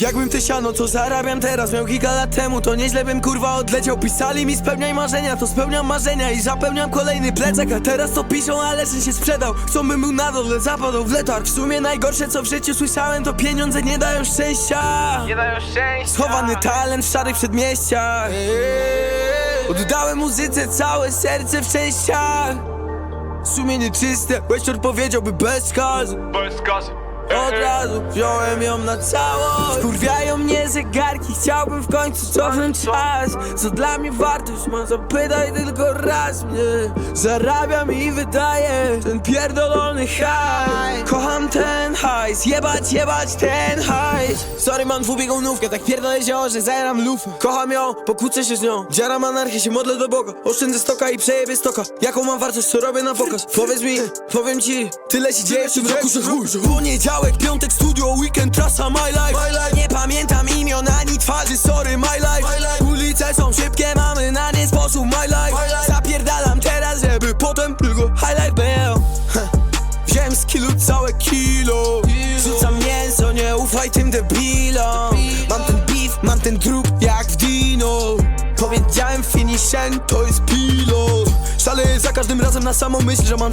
Jakbym te siano, co zarabiam teraz? Miał kilka lat temu, to nieźle bym kurwa odleciał. Pisali mi spełniaj marzenia, to spełniam marzenia I zapełniam kolejny plecak, a teraz to piszą Ale że się sprzedał, chcą bym był na dole Zapadał w letarg, w sumie najgorsze co w życiu słyszałem To pieniądze nie dają szczęścia. Nie dają szczęścia. Schowany talent w szarych przedmieściach. Oddałem muzyce całe serce w częściach. Sumienie czyste, Weszczor powiedziałby bez kazy Bez gazy Od razu wziąłem ją na całość. Kurwiają mnie zegarki, chciałbym w końcu cofnąć czas. Co dla mnie wartość ma, zapytaj tylko raz mnie. Zarabiam i wydaję ten pierdolony hajs Kocham ten hajs, jebać, jebać ten hajs. Sorry mam dwubiegunówkę, tak pierdolę zioło, że zajeram lufę. Kocham ją, pokłócę się z nią. Dziaram anarchię, się modlę do Boga. Oszczędzę stoka i przejebię stoka. Jaką mam wartość, co robię na pokaz? Powiedz mi, powiem ci Tyle się dzieje w tym roku, że chuj Poniedziałek, piątek, studio, weekend, trasa my life. Nie pamiętam imion ani twarzy, sorry my life. Ulice są szybkie, mamy na nie sposób my life. Zapierdalam teraz, żeby potem tylko highlight tym debilom. Mam ten beef, mam ten drób jak w Dino. Powiedziałem finishen, to jest pilot. Szaleję za każdym razem na samą myśl, że mam